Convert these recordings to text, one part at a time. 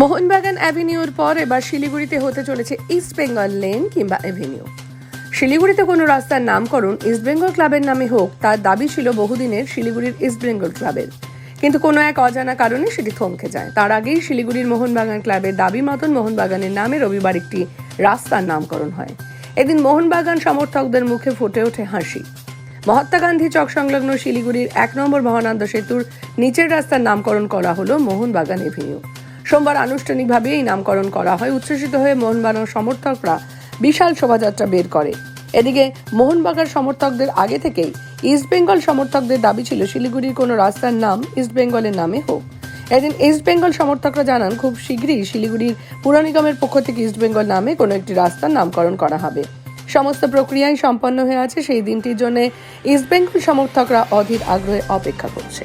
মোহনবাগান অ্যাভিনিউর পর এবার শিলিগুড়িতে হতে চলেছে ইস্ট বেঙ্গল লেন কিংবা অ্যাভিনিউ। শিলিগুড়িতে কোনো রাস্তার নামকরণ ইস্ট বেঙ্গল ক্লাবের নামে হোক, তার দাবি ছিল বহুদিনের শিলিগুড়ির ইস্ট বেঙ্গল ক্লাবের। কিন্তু কোনো এক অজানা কারণে সেটি থমকে যায়। তার আগেই শিলিগুড়ির মোহনবাগান ক্লাবের দাবি মতন মোহনবাগানের নামে রবিবার একটি রাস্তার নামকরণ হয়। এদিন মোহনবাগান সমর্থকদের মুখে ফুটে ওঠে হাসি। মহাত্মা গান্ধী চক সংলগ্ন শিলিগুড়ির এক নম্বর মহানন্দ সেতুর নিচের রাস্তার নামকরণ করা হলো মোহনবাগান এভিনিউ সোমবার আনুষ্ঠানিকভাবে এই নামকরণ করা হয়। উচ্ছ্বসিত হয়ে মোহনবাগান সমর্থকরা বিশাল শোভাযাত্রা বের করে। এদিকে মোহনবাগান সমর্থকদের আগে থেকেই ইস্ট বেঙ্গল সমর্থকদের দাবি ছিল, শিলিগুড়ির কোনো রাস্তার নাম ইস্ট বেঙ্গলের নামে হোক। এদিন ইস্ট বেঙ্গল সমর্থকরা জানান, খুব শীঘ্রই শিলিগুড়ির পুর নিগমের পক্ষ থেকে ইস্ট বেঙ্গল নামে কোনো একটি রাস্তার নামকরণ করা হবে। সমস্ত প্রক্রিয়াই সম্পন্ন হয়ে আছে, সেই দিনটির জন্য ইস্ট বেঙ্গল সমর্থকরা অধীর আগ্রহে অপেক্ষা করছে।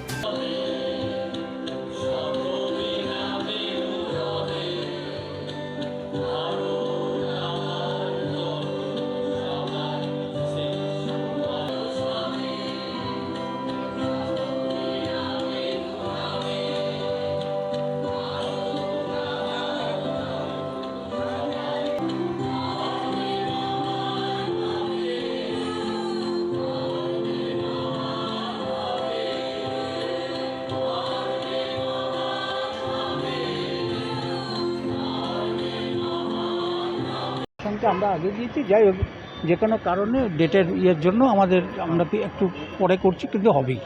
সঙ্গে আমরা আগে দিয়েছি। যাই হোক, যে কোনো কারণে ডেটের ইয়ের জন্য আমাদের, আমরা একটু পরে করছি, কিন্তু হবেই।